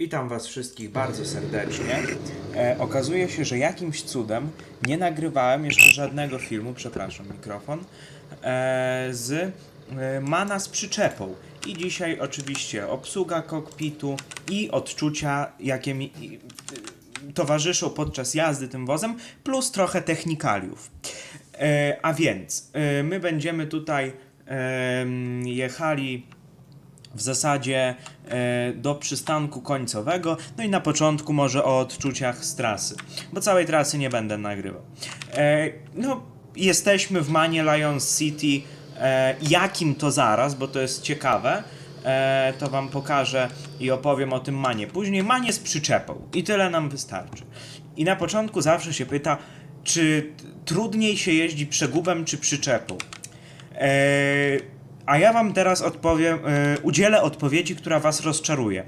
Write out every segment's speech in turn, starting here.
Witam Was wszystkich bardzo serdecznie. E, okazuje się, że jakimś cudem nie nagrywałem jeszcze żadnego filmu, przepraszam, mikrofon, e, z e, Mana z przyczepą. I dzisiaj oczywiście obsługa kokpitu i odczucia, jakie mi i, y, towarzyszą podczas jazdy tym wozem, plus trochę technikaliów. E, a więc e, my będziemy tutaj em, jechali w zasadzie e, do przystanku końcowego, no i na początku może o odczuciach z trasy, bo całej trasy nie będę nagrywał. E, no, jesteśmy w Manie Lions City, e, jakim to zaraz, bo to jest ciekawe, to wam pokażę i opowiem o tym Manie. Później Manie z przyczepą i tyle nam wystarczy. I na początku zawsze się pyta, czy trudniej się jeździ przegubem czy przyczepą. Eee, a ja wam teraz odpowiem, e, udzielę odpowiedzi, która was rozczaruje.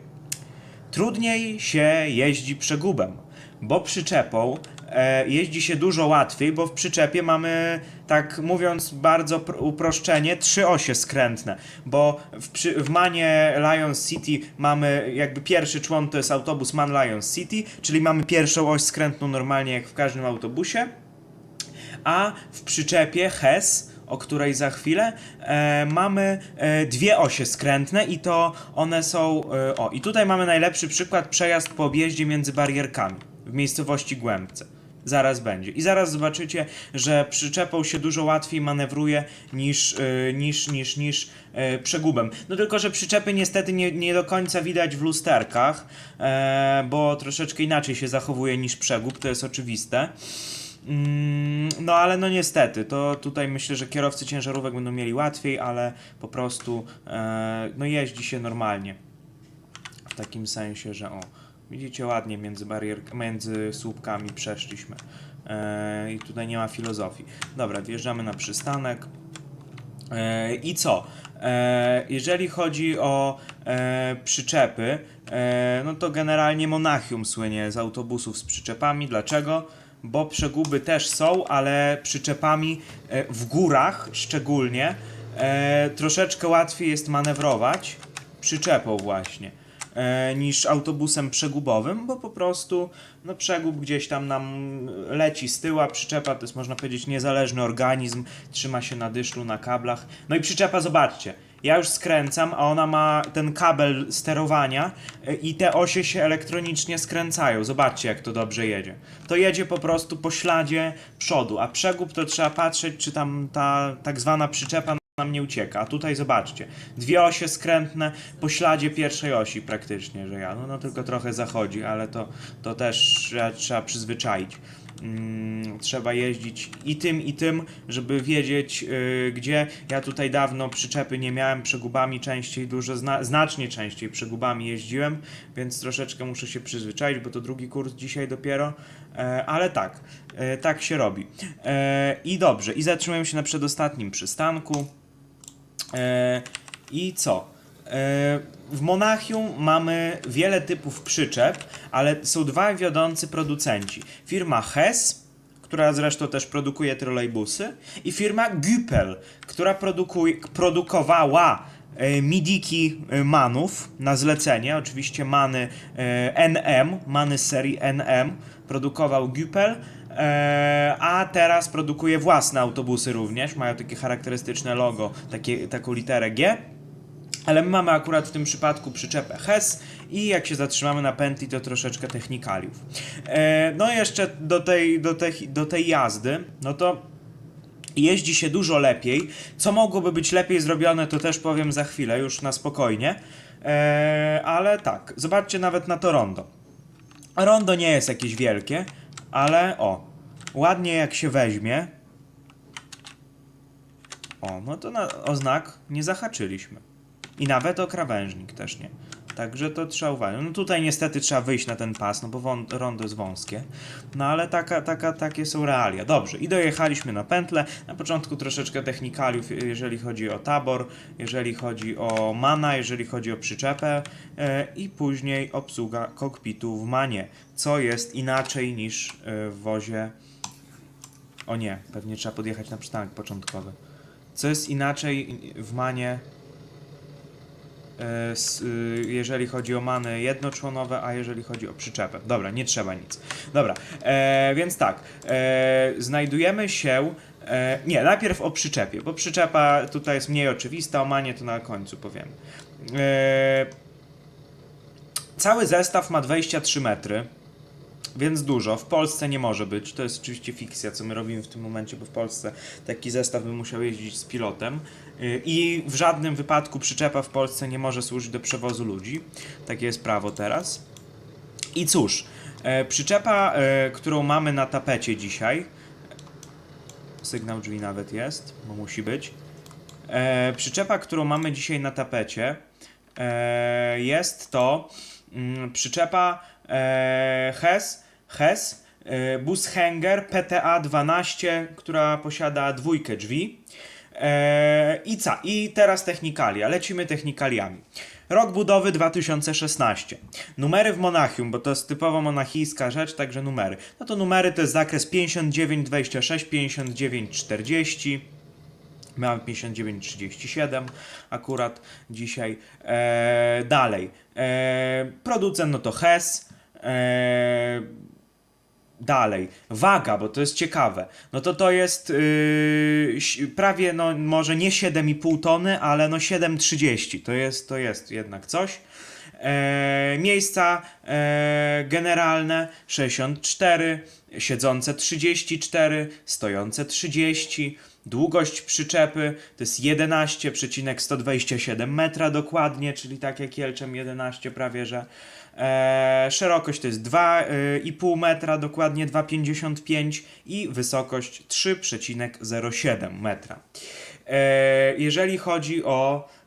Trudniej się jeździ przegubem, bo przyczepą e, jeździ się dużo łatwiej, bo w przyczepie mamy, tak mówiąc bardzo pr- uproszczenie, trzy osie skrętne, bo w, przy, w Manie Lions City mamy jakby pierwszy człon to jest autobus Man Lions City, czyli mamy pierwszą oś skrętną normalnie jak w każdym autobusie, a w przyczepie HES, o której za chwilę, e, mamy e, dwie osie skrętne i to one są. E, o, i tutaj mamy najlepszy przykład przejazd po objeździe między barierkami w miejscowości Głębce. Zaraz będzie. I zaraz zobaczycie, że przyczepą się dużo łatwiej manewruje niż, e, niż, niż, niż e, przegubem. No tylko, że przyczepy niestety nie, nie do końca widać w lusterkach, e, bo troszeczkę inaczej się zachowuje niż przegub, to jest oczywiste. Mm, No ale no niestety, to tutaj myślę, że kierowcy ciężarówek będą mieli łatwiej, ale po prostu e, no jeździ się normalnie. W takim sensie, że o, widzicie ładnie między barier, między słupkami przeszliśmy. E, I tutaj nie ma filozofii. Dobra, wjeżdżamy na przystanek. E, I co? Jeżeli chodzi o przyczepy, no to generalnie Monachium słynie z autobusów z przyczepami. Dlaczego? Bo przeguby też są, ale przyczepami e, w górach szczególnie e, troszeczkę łatwiej jest manewrować przyczepą właśnie e, niż autobusem przegubowym, bo po prostu no, przegub gdzieś tam nam leci z tyłu, a przyczepa to jest można powiedzieć niezależny organizm, trzyma się na dyszlu, na kablach. No i przyczepa, zobaczcie, ja już skręcam, a ona ma ten kabel sterowania e, i te osie się elektronicznie skręcają. Zobaczcie, jak to dobrze jedzie. To jedzie po prostu po śladzie przodu, a przegub to trzeba patrzeć, czy tam ta tak zwana przyczepa nam nie ucieka. A tutaj zobaczcie, dwie osie skrętne po śladzie pierwszej osi praktycznie, że ja, no, no tylko trochę zachodzi, ale to, to też trzeba, trzeba przyzwyczaić. Mm, trzeba jeździć i tym, i tym, żeby wiedzieć yy, gdzie. Ja tutaj dawno przyczepy nie miałem, przegubami częściej, dużo, zna, znacznie częściej przegubami jeździłem, więc troszeczkę muszę się przyzwyczaić, bo to drugi kurs dzisiaj dopiero, e, ale tak, e, tak się robi. E, I dobrze, i zatrzymujemy się na przedostatnim przystanku. I co? W Monachium mamy wiele typów przyczep, ale są dwa wiodący producenci. Firma Hess, która zresztą też produkuje trolejbusy, i firma Güppel, która produkuje, produkowała e, midiki e, manów na zlecenie, oczywiście many e, NM, many serii NM, produkował Güppel, a teraz produkuje własne autobusy również, mają takie charakterystyczne logo, takie, taką literę G. Ale my mamy akurat w tym przypadku przyczepę HES i jak się zatrzymamy na pętli, to troszeczkę technikaliów. E, no i jeszcze do tej, do, tej, do tej jazdy, no to jeździ się dużo lepiej. Co mogłoby być lepiej zrobione, to też powiem za chwilę, już na spokojnie. E, ale tak, zobaczcie nawet na to rondo. Rondo nie jest jakieś wielkie, ale o, ładnie jak się weźmie. O, no to na, o znak nie zahaczyliśmy. I nawet o krawężnik też nie. Także to trzeba uważać. No tutaj niestety trzeba wyjść na ten pas, no bo rondo jest wąskie. No ale taka, taka, takie są realia. Dobrze, i dojechaliśmy na pętlę. Na początku troszeczkę technikaliów, jeżeli chodzi o tabor, jeżeli chodzi o mana, jeżeli chodzi o przyczepę e, i później obsługa kokpitu w manie, co jest inaczej niż e, w wozie. O nie, pewnie trzeba podjechać na przystanek początkowy. Co jest inaczej w manie e, jeżeli chodzi o many jednoczłonowe, a jeżeli chodzi o przyczepę. Dobra, nie trzeba nic. Dobra, e, więc tak, e, znajdujemy się. E, nie, najpierw o przyczepie, bo przyczepa tutaj jest mniej oczywista, o manie to na końcu powiem. E, cały zestaw ma 23 metry. Więc dużo. W Polsce nie może być. To jest oczywiście fikcja, co my robimy w tym momencie, bo w Polsce taki zestaw by musiał jeździć z pilotem. Yy, I w żadnym wypadku przyczepa w Polsce nie może służyć do przewozu ludzi. Takie jest prawo teraz. I cóż, e, przyczepa, e, którą mamy na tapecie dzisiaj. Sygnał drzwi nawet jest, bo musi być. Przyczepa, którą mamy dzisiaj na tapecie, jest to mm, przyczepa HES, HES e, Bushanger PTA 12, która posiada dwójkę drzwi. E, I co? I teraz technikalia. Lecimy technikaliami. Rok budowy 2016. Numery w Monachium, bo to jest typowo monachijska rzecz, także numery. No to numery to jest zakres 5926, 5940. Mamy 5937 akurat dzisiaj. E, dalej. E, producent no to HES. E, dalej. Waga, bo to jest ciekawe. No to to jest yy, prawie, no może nie 7,5 tony, ale no 7,30. To jest, to jest jednak coś. E, miejsca e, generalne 64, siedzące 34, stojące 30. Długość przyczepy to jest 11,127 metra dokładnie, czyli tak jak Jelczem 11 prawie, że. E, szerokość to jest 2,5 metra, dokładnie 2,55 i wysokość 3,07 metra. E, jeżeli chodzi o e,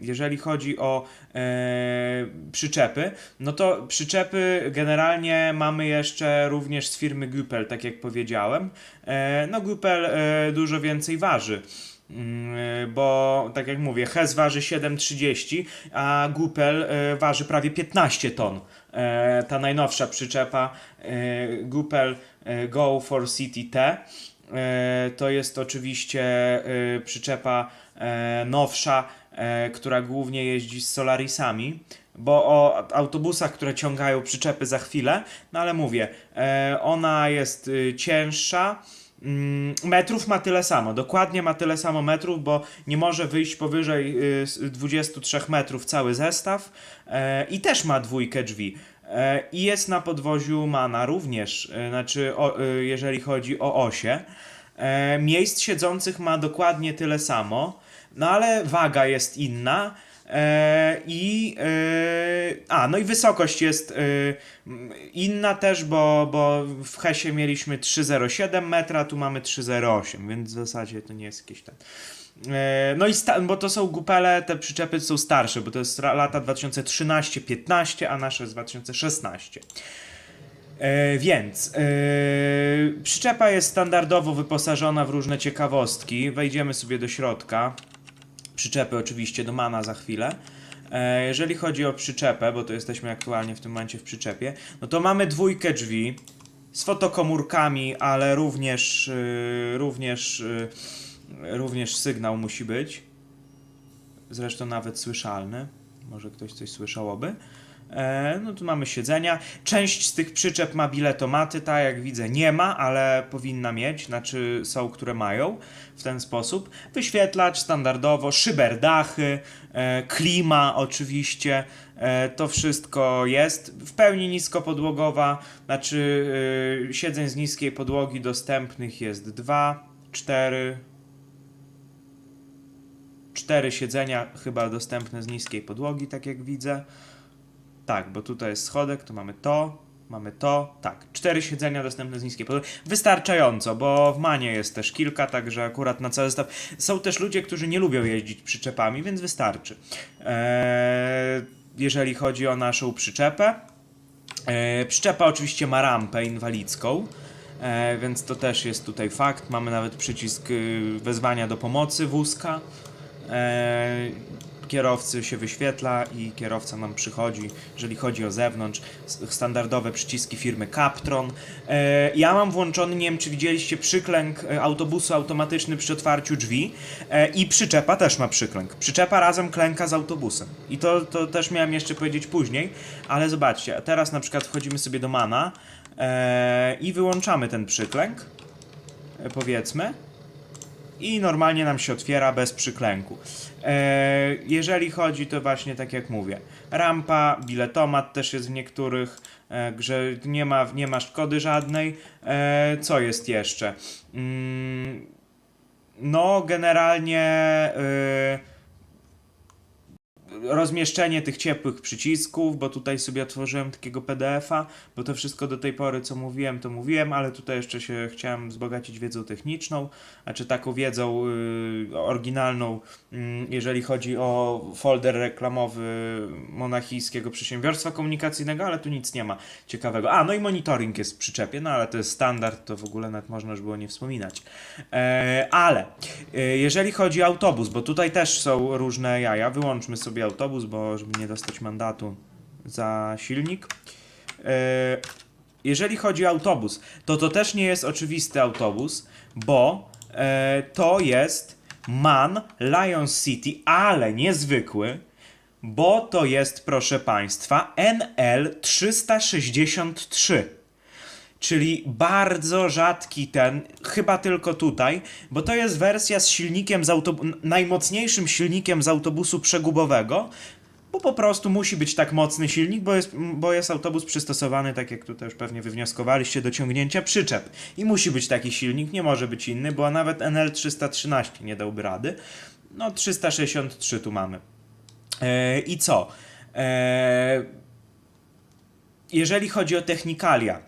jeżeli chodzi o e, przyczepy, no to przyczepy generalnie mamy jeszcze również z firmy Güppel, tak jak powiedziałem. E, no Güppel e, dużo więcej waży. Mm, Bo tak jak mówię, Hes waży 7,30, a Gupel e, waży prawie 15 ton. E, ta najnowsza przyczepa e, Gupel e, Go for City T. E, to jest oczywiście e, przyczepa e, nowsza, która głównie jeździ z Solarisami. Bo o autobusach, które ciągają przyczepy za chwilę, no ale mówię, ona jest y, cięższa. Mm, Metrów ma tyle samo, dokładnie ma tyle samo metrów, bo nie może wyjść powyżej y, s- 23 metrów cały zestaw i też ma dwójkę drzwi. E, I jest na podwoziu Mana również, e, znaczy o, e, jeżeli chodzi o osie. Miejsc siedzących ma dokładnie tyle samo, no ale waga jest inna. I a, no i wysokość jest inna też, bo, bo w Hesie mieliśmy 3,07 metra, tu mamy 3,08, więc w zasadzie to nie jest jakieś tam. E, No i bo to są gupele, te przyczepy są starsze, bo to jest lata 2013-15, a nasze z 2016. E, więc e, przyczepa jest standardowo wyposażona w różne ciekawostki. Wejdziemy sobie do środka. Przyczepy oczywiście do mana za chwilę. Jeżeli chodzi o przyczepę, bo to jesteśmy aktualnie w tym momencie w przyczepie, no to mamy dwójkę drzwi z fotokomórkami, ale również, również, również sygnał musi być. Zresztą nawet słyszalny. Może ktoś coś słyszałoby. E, no tu mamy siedzenia. Część z tych przyczep ma biletomaty, ta jak widzę nie ma, ale powinna mieć, znaczy są, które mają w ten sposób. Wyświetlacz standardowo, szyberdachy, e, klima oczywiście, e, to wszystko jest. W pełni niskopodłogowa, znaczy e, siedzeń z niskiej podłogi dostępnych jest dwa, cztery, cztery siedzenia chyba dostępne z niskiej podłogi, tak jak widzę. Tak, bo tutaj jest schodek, to mamy to, mamy to, tak. Cztery siedzenia dostępne z niskiej podłogi. Wystarczająco, bo w Manie jest też kilka, także akurat na cały zestaw. Są też ludzie, którzy nie lubią jeździć przyczepami, więc wystarczy. Eee, jeżeli chodzi o naszą przyczepę. Eee, przyczepa oczywiście ma rampę inwalidzką. E, więc to też jest tutaj fakt. Mamy nawet przycisk y, wezwania do pomocy wózka. E, kierowcy się wyświetla i kierowca nam przychodzi, jeżeli chodzi o zewnątrz, standardowe przyciski firmy Captron. E, ja mam włączony, nie wiem czy widzieliście, przyklęk e, autobusu automatyczny przy otwarciu drzwi i przyczepa też ma przyklęk. Przyczepa razem klęka z autobusem. I to, to też miałem jeszcze powiedzieć później, ale zobaczcie, teraz na przykład wchodzimy sobie do Mana i wyłączamy ten przyklęk, powiedzmy i normalnie nam się otwiera bez przyklęku. E, jeżeli chodzi, to właśnie tak jak mówię, rampa, biletomat też jest w niektórych, e, że nie ma, nie ma szkody żadnej. E, co jest jeszcze? Mm, no, generalnie rozmieszczenie tych ciepłych przycisków, bo tutaj sobie otworzyłem takiego PDF-a, bo to wszystko do tej pory, co mówiłem, to mówiłem, ale tutaj jeszcze się chciałem wzbogacić wiedzą techniczną, znaczy taką wiedzą y, oryginalną, mm, jeżeli chodzi o folder reklamowy monachijskiego przedsiębiorstwa komunikacyjnego, ale tu nic nie ma ciekawego. A, no i monitoring jest w przyczepie, no ale to jest standard, to w ogóle nawet można już było nie wspominać. E, ale e, jeżeli chodzi o autobus, bo tutaj też są różne jaja, wyłączmy sobie autobus, bo żeby nie dostać mandatu za silnik. E, jeżeli chodzi o autobus, to to też nie jest oczywisty autobus, bo e, to jest MAN Lion City, ale niezwykły, bo to jest, proszę Państwa, NL363 czyli bardzo rzadki ten, chyba tylko tutaj, bo to jest wersja z silnikiem z autobu- najmocniejszym silnikiem z autobusu przegubowego, bo po prostu musi być tak mocny silnik, bo jest, bo jest autobus przystosowany, tak jak tutaj już pewnie wywnioskowaliście, do ciągnięcia przyczep. I musi być taki silnik, nie może być inny, bo nawet NL313 nie dałby rady. No 363 tu mamy. E, I co? E, jeżeli chodzi o technikalia,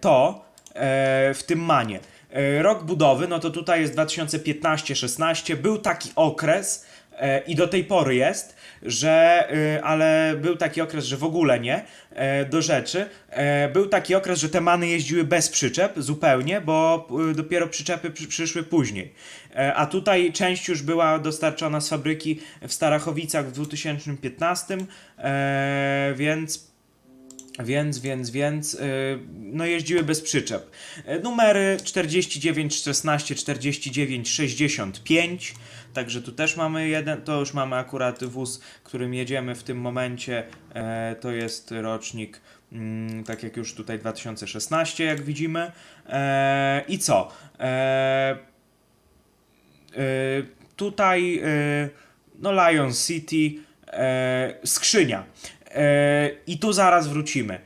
to e, w tym manie. E, rok budowy, no to tutaj jest 2015-16. Był taki okres e, i do tej pory jest, że, e, ale był taki okres, że w ogóle nie, e, do rzeczy. E, był taki okres, że te many jeździły bez przyczep zupełnie, bo e, dopiero przyczepy przy, przyszły później. E, a tutaj część już była dostarczona z fabryki w Starachowicach w 2015, e, więc więc, więc, więc, yy, no jeździły bez przyczep. E, Numery 49, 16, 49, 65. Także tu też mamy jeden, to już mamy akurat wóz, którym jedziemy w tym momencie. E, to jest rocznik, mm, tak jak już tutaj 2016, jak widzimy. E, I co? E, tutaj, no Lion City, skrzynia. E, I tu zaraz wrócimy.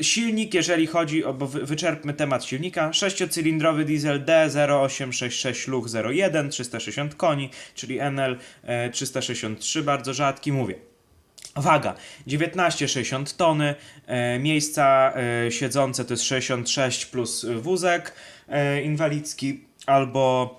Silnik, jeżeli chodzi o, bo wy- wyczerpmy temat silnika, sześciocylindrowy diesel D0866 Luch 01, 360 koni, czyli NL e, 363, bardzo rzadki, mówię. Waga 19,60 tony, e, miejsca e, siedzące to jest 66 plus wózek e, inwalidzki albo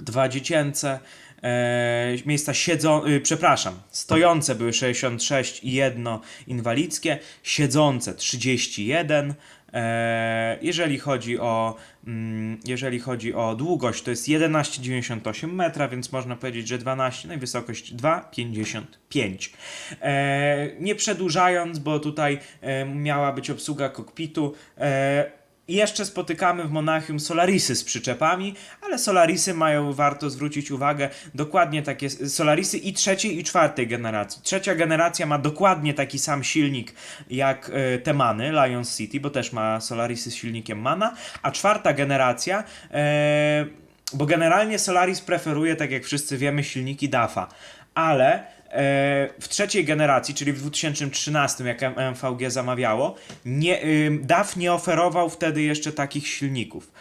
dwa dziecięce. E, miejsca siedzą, y, przepraszam, stojące były 66 i jedno inwalidzkie, siedzące 31. E, jeżeli chodzi o mm, jeżeli chodzi o długość, to jest 11,98 metra, więc można powiedzieć, że 12, no i wysokość 2,55. E, nie przedłużając, bo tutaj miała być obsługa kokpitu, i jeszcze spotykamy w Monachium Solarisy z przyczepami, ale Solarisy mają, warto zwrócić uwagę, dokładnie takie Solarisy i trzeciej i czwartej generacji. Trzecia generacja ma dokładnie taki sam silnik jak e, te Many, Lions City, bo też ma Solarisy z silnikiem Mana, a czwarta generacja, e, bo generalnie Solaris preferuje, tak jak wszyscy wiemy, silniki DAFA, ale w trzeciej generacji, czyli w 2013, jak MVG zamawiało, nie, DAF nie oferował wtedy jeszcze takich silników.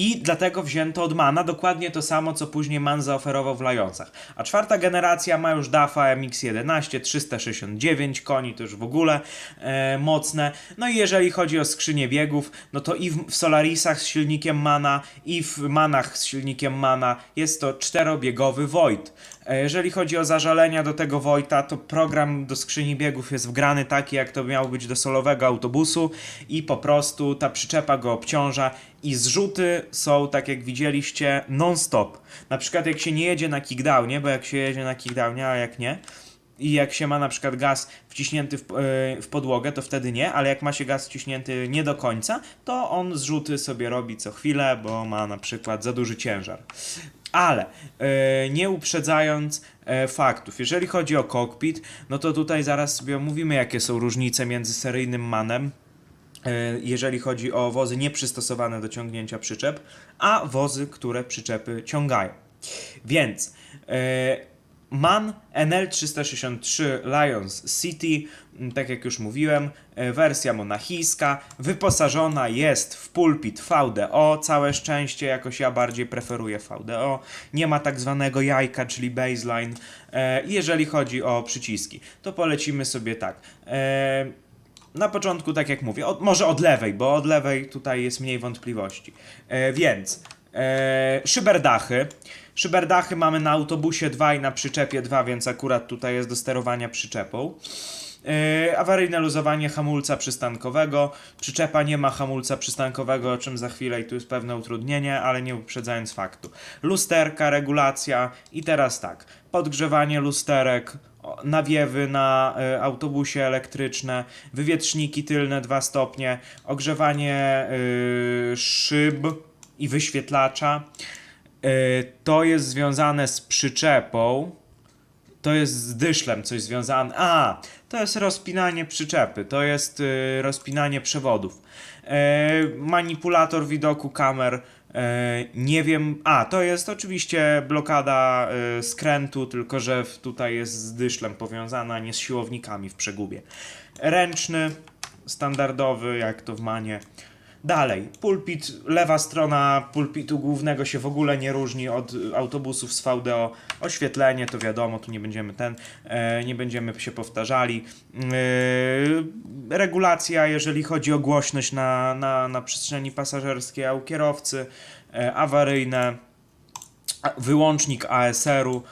I dlatego wzięto od Mana dokładnie to samo, co później Man zaoferował w Lionsach. A czwarta generacja ma już DAFA MX-11, 369 koni, to już w ogóle e, mocne. No i jeżeli chodzi o skrzynię biegów, no to i w Solarisach z silnikiem Mana, i w Manach z silnikiem Mana jest to czterobiegowy Void. E, Jeżeli chodzi o zażalenia do tego Wojta, to program do skrzyni biegów jest wgrany taki, jak to miało być do solowego autobusu i po prostu ta przyczepa go obciąża i zrzuty są, tak jak widzieliście, non-stop. Na przykład jak się nie jedzie na kickdownie, bo jak się jedzie na kickdownie, a jak nie, i jak się ma na przykład gaz wciśnięty w, e, w podłogę, to wtedy nie, ale jak ma się gaz wciśnięty nie do końca, to on zrzuty sobie robi co chwilę, bo ma na przykład za duży ciężar. Ale e, nie uprzedzając e, faktów, jeżeli chodzi o cockpit, no to tutaj zaraz sobie omówimy, jakie są różnice między seryjnym manem, e, jeżeli chodzi o wozy nieprzystosowane do ciągnięcia przyczep, a wozy, które przyczepy ciągają. Więc MAN NL363 Lions City, m, tak jak już mówiłem, e, wersja monachijska, wyposażona jest w pulpit VDO, całe szczęście, jakoś ja bardziej preferuję VDO, nie ma tak zwanego jajka, czyli baseline. E, jeżeli chodzi o przyciski, to polecimy sobie tak. E, na początku, tak jak mówię, od, może od lewej, bo od lewej tutaj jest mniej wątpliwości. Więc szyberdachy. Szyberdachy mamy na autobusie 2 i na przyczepie 2, więc akurat tutaj jest do sterowania przyczepą. E, awaryjne luzowanie hamulca przystankowego. Przyczepa nie ma hamulca przystankowego, o czym za chwilę i tu jest pewne utrudnienie, ale nie uprzedzając faktu. Lusterka, regulacja i teraz tak. Podgrzewanie lusterek, nawiewy na e, autobusie elektryczne, wywietrzniki tylne 2 stopnie, ogrzewanie y, szyb i wyświetlacza. Y, to jest związane z przyczepą. To jest z dyszlem coś związane. A, to jest rozpinanie przyczepy, to jest y, rozpinanie przewodów. E, manipulator widoku kamer. E, nie wiem. A, to jest oczywiście blokada e, skrętu, tylko że tutaj jest z dyszlem powiązana, nie z siłownikami w przegubie. Ręczny, standardowy, jak to w manie. Dalej, pulpit, lewa strona pulpitu głównego się w ogóle nie różni od autobusów z VDO. Oświetlenie to wiadomo, tu nie będziemy ten, e, nie będziemy się powtarzali. E, regulacja, jeżeli chodzi o głośność na, na, na przestrzeni pasażerskiej, a u kierowcy, e, awaryjne, wyłącznik ASR-u.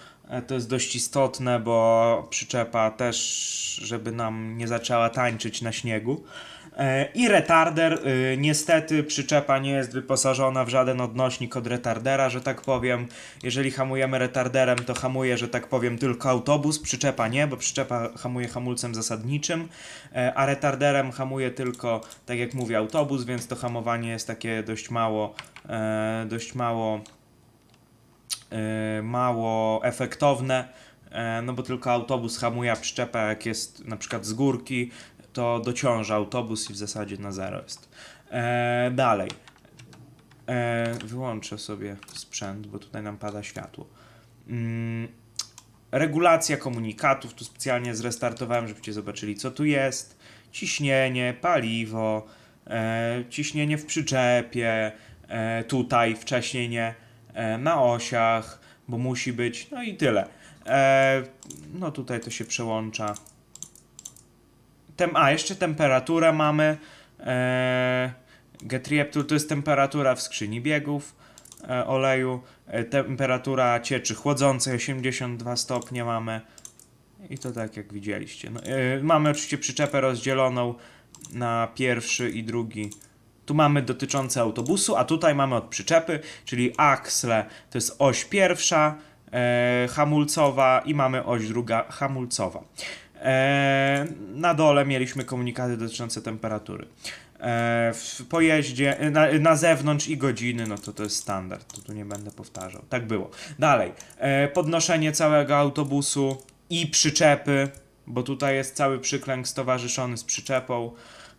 To jest dość istotne, bo przyczepa też, żeby nam nie zaczęła tańczyć na śniegu. E, I retarder. y, Niestety przyczepa nie jest wyposażona w żaden odnośnik od retardera, że tak powiem. Jeżeli hamujemy retarderem, to hamuje, że tak powiem, tylko autobus, przyczepa nie, bo przyczepa hamuje hamulcem zasadniczym, e, a retarderem hamuje tylko, tak jak mówię, autobus, więc to hamowanie jest takie dość mało, e, dość mało e, mało efektowne, e, no bo tylko autobus hamuje, a przyczepa jak jest na przykład z górki, to dociąża autobus i w zasadzie na zero jest. E, dalej. E, wyłączę sobie sprzęt, bo tutaj nam pada światło. Mm, regulacja komunikatów, tu specjalnie zrestartowałem, żebyście zobaczyli co tu jest. Ciśnienie, paliwo, e, ciśnienie w przyczepie, e, tutaj wcześniej nie, e, na osiach, bo musi być, no i tyle. E, no tutaj to się przełącza. Tem, a, jeszcze temperaturę mamy. E, get reactor to jest temperatura w skrzyni biegów e, oleju. E, temperatura cieczy chłodzącej 82 stopnie mamy. I to tak jak widzieliście. No, e, mamy oczywiście przyczepę rozdzieloną na pierwszy i drugi. Tu mamy dotyczące autobusu, a tutaj mamy od przyczepy, czyli aksle to jest oś pierwsza e, hamulcowa i mamy oś druga hamulcowa. E, na dole mieliśmy komunikaty dotyczące temperatury. E, w pojeździe, na, na zewnątrz i godziny, no to to jest standard, to tu nie będę powtarzał. Tak było. Dalej, e, podnoszenie całego autobusu i przyczepy, bo tutaj jest cały przyklęk stowarzyszony z przyczepą.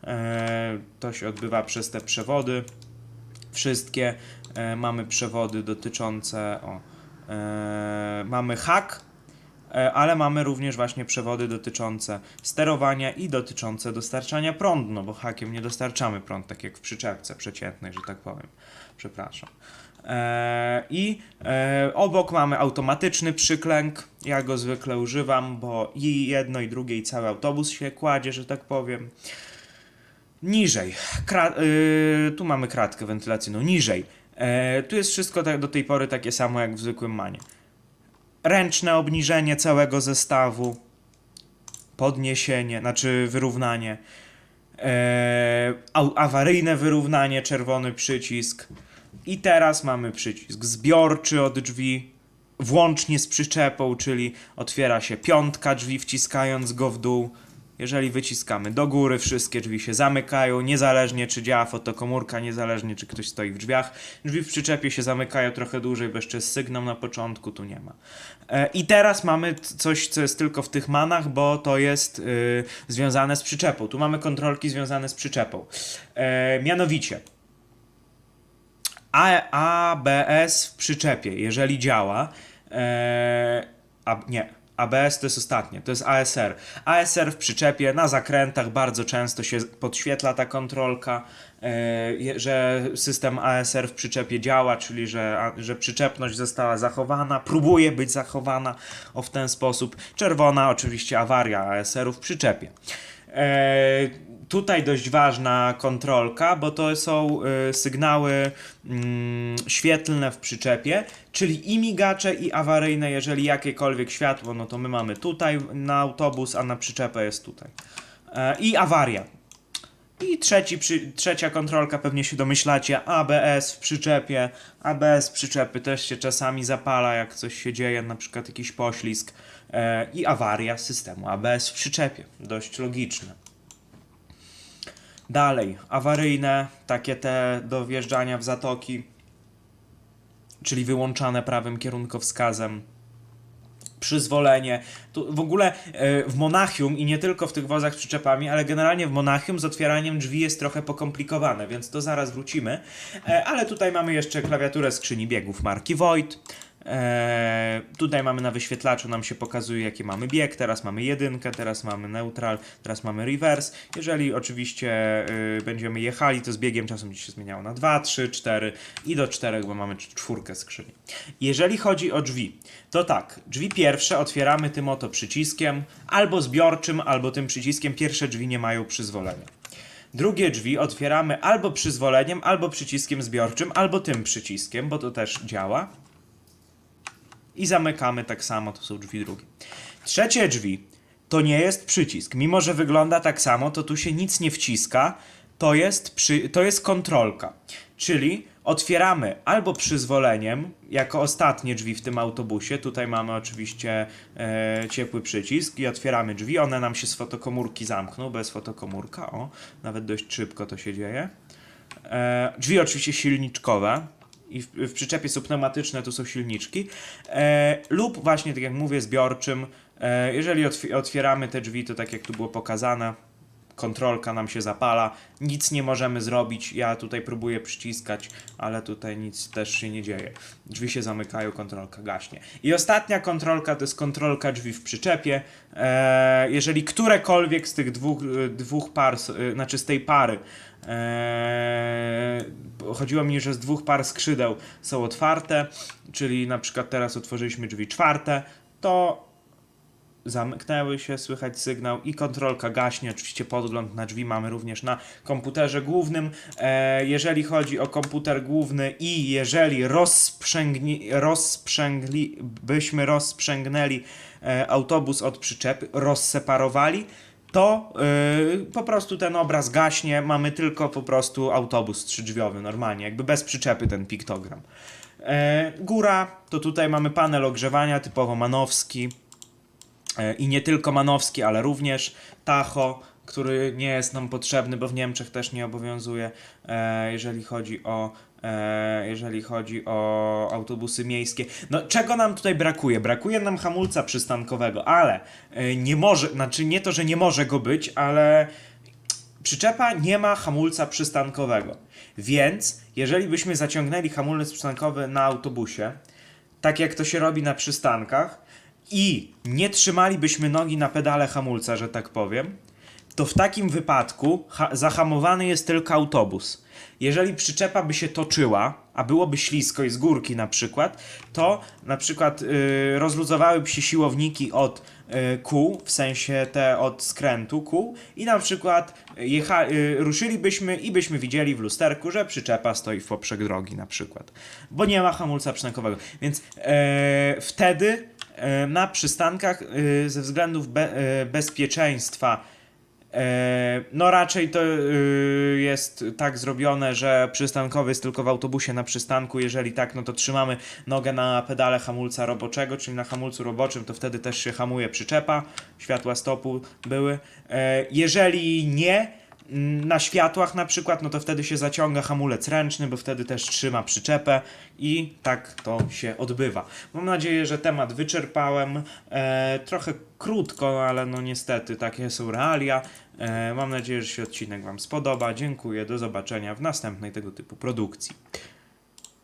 E, to się odbywa przez te przewody. Wszystkie e, mamy przewody dotyczące. O, e, mamy hak, e, ale mamy również właśnie przewody dotyczące sterowania i dotyczące dostarczania prądu, no bo hakiem nie dostarczamy prąd, tak jak w przyczepce przeciętnej, że tak powiem. Przepraszam. E, I e, obok mamy automatyczny przyklęk. Ja go zwykle używam, bo i jedno, i drugie, i cały autobus się kładzie, że tak powiem. Niżej. Kra- tu mamy kratkę wentylacyjną. Niżej. E, tu jest wszystko tak, do tej pory takie samo jak w zwykłym manie. Ręczne obniżenie całego zestawu, podniesienie, znaczy wyrównanie, e, awaryjne wyrównanie, czerwony przycisk. I teraz mamy przycisk zbiorczy od drzwi, włącznie z przyczepą, czyli otwiera się piątka drzwi, wciskając go w dół. Jeżeli wyciskamy do góry, wszystkie drzwi się zamykają, niezależnie czy działa fotokomórka, niezależnie czy ktoś stoi w drzwiach. Drzwi w przyczepie się zamykają trochę dłużej, bo jeszcze sygnał na początku, tu nie ma. E, I teraz mamy coś, co jest tylko w tych manach, bo to jest y, związane z przyczepą. Tu mamy kontrolki związane z przyczepą. E, mianowicie, ABS w przyczepie, jeżeli działa, e, a, nie, ABS to jest ostatnie, to jest ASR. ASR w przyczepie na zakrętach bardzo często się podświetla ta kontrolka, e, że system ASR w przyczepie działa, czyli że, że przyczepność została zachowana, próbuje być zachowana o w ten sposób. Czerwona oczywiście awaria ASR-u w przyczepie. Tutaj dość ważna kontrolka, bo to są y, sygnały mm, świetlne w przyczepie, czyli i migacze, i awaryjne, jeżeli jakiekolwiek światło, no to my mamy tutaj na autobus, a na przyczepę jest tutaj. E, I awaria. I trzeci, przy, trzecia kontrolka, pewnie się domyślacie, ABS w przyczepie. ABS przyczepy też się czasami zapala, jak coś się dzieje, na przykład jakiś poślizg. E, I awaria systemu ABS w przyczepie. Dość logiczne. Dalej, awaryjne, takie te do wjeżdżania w zatoki, czyli wyłączane prawym kierunkowskazem. Przyzwolenie. Tu w ogóle e, w Monachium i nie tylko w tych wozach z przyczepami, ale generalnie w Monachium z otwieraniem drzwi jest trochę pokomplikowane, więc to zaraz wrócimy. E, ale tutaj mamy jeszcze klawiaturę skrzyni biegów marki Void. E, tutaj mamy na wyświetlaczu, nam się pokazuje jaki mamy bieg, teraz mamy jedynkę, teraz mamy neutral, teraz mamy reverse. Jeżeli oczywiście y, będziemy jechali, to z biegiem czasem się zmieniało na 2, 3, 4 i do 4, bo mamy cz- czwórkę skrzyni. Jeżeli chodzi o drzwi, to tak, drzwi pierwsze otwieramy tym oto przyciskiem, albo zbiorczym, albo tym przyciskiem. Pierwsze drzwi nie mają przyzwolenia. Drugie drzwi otwieramy albo przyzwoleniem, albo przyciskiem zbiorczym, albo tym przyciskiem, bo to też działa i zamykamy tak samo, to są drzwi drugie. Trzecie drzwi to nie jest przycisk. Mimo, że wygląda tak samo, to tu się nic nie wciska, to jest, przy, to jest kontrolka. Czyli otwieramy albo przyzwoleniem, jako ostatnie drzwi w tym autobusie. Tutaj mamy oczywiście e, ciepły przycisk i otwieramy drzwi. One nam się z fotokomórki zamkną, bez fotokomórka. O, nawet dość szybko to się dzieje. E, drzwi oczywiście silniczkowe. I w, w przyczepie są pneumatyczne, tu są silniczki. E, lub właśnie, tak jak mówię, zbiorczym. E, jeżeli otw- otwieramy te drzwi, to tak jak tu było pokazane, kontrolka nam się zapala, nic nie możemy zrobić. Ja tutaj próbuję przyciskać, ale tutaj nic też się nie dzieje. Drzwi się zamykają, kontrolka gaśnie. I ostatnia kontrolka to jest kontrolka drzwi w przyczepie. E, jeżeli którekolwiek z tych dwóch, e, dwóch par, e, znaczy z tej pary, e, chodziło mi, że z dwóch par skrzydeł są otwarte, czyli na przykład teraz otworzyliśmy drzwi czwarte, to zamknęły się, słychać sygnał i kontrolka gaśnie. Oczywiście podgląd na drzwi mamy również na komputerze głównym. E, jeżeli chodzi o komputer główny i jeżeli rozsprzęgni, rozsprzęgli, byśmy rozsprzęgnęli e, autobus od przyczepy, rozseparowali, to yy, po prostu ten obraz gaśnie, mamy tylko po prostu autobus trzydrzwiowy normalnie, jakby bez przyczepy ten piktogram. E, góra, to tutaj mamy panel ogrzewania typowo manowski, i nie tylko Manowski, ale również Tacho, który nie jest nam potrzebny, bo w Niemczech też nie obowiązuje, e, jeżeli chodzi o e, jeżeli chodzi o autobusy miejskie. No czego nam tutaj brakuje? Brakuje nam hamulca przystankowego, ale e, nie może, znaczy nie to, że nie może go być, ale przyczepa nie ma hamulca przystankowego. Więc jeżeli byśmy zaciągnęli hamulec przystankowy na autobusie, tak jak to się robi na przystankach, i nie trzymalibyśmy nogi na pedale hamulca, że tak powiem, to w takim wypadku ha- zahamowany jest tylko autobus. Jeżeli przyczepa by się toczyła, a byłoby ślisko i z górki na przykład, to na przykład y, rozluzowałyby się siłowniki od y, kół, w sensie te od skrętu kół i na przykład jecha- y, ruszylibyśmy i byśmy widzieli w lusterku, że przyczepa stoi w poprzek drogi na przykład, bo nie ma hamulca przystankowego. Więc e, wtedy na przystankach e, ze względów be, e, bezpieczeństwa e, no raczej to e, jest tak zrobione, że przystankowy jest tylko w autobusie na przystanku. Jeżeli tak, no to trzymamy nogę na pedale hamulca roboczego, czyli na hamulcu roboczym, to wtedy też się hamuje przyczepa, światła stopu były. E, Jeżeli nie, na światłach na przykład, no to wtedy się zaciąga hamulec ręczny, bo wtedy też trzyma przyczepę i tak to się odbywa. Mam nadzieję, że temat wyczerpałem. E, trochę krótko, ale no niestety takie są realia. E, mam nadzieję, że się odcinek Wam spodoba. Dziękuję, do zobaczenia w następnej tego typu produkcji.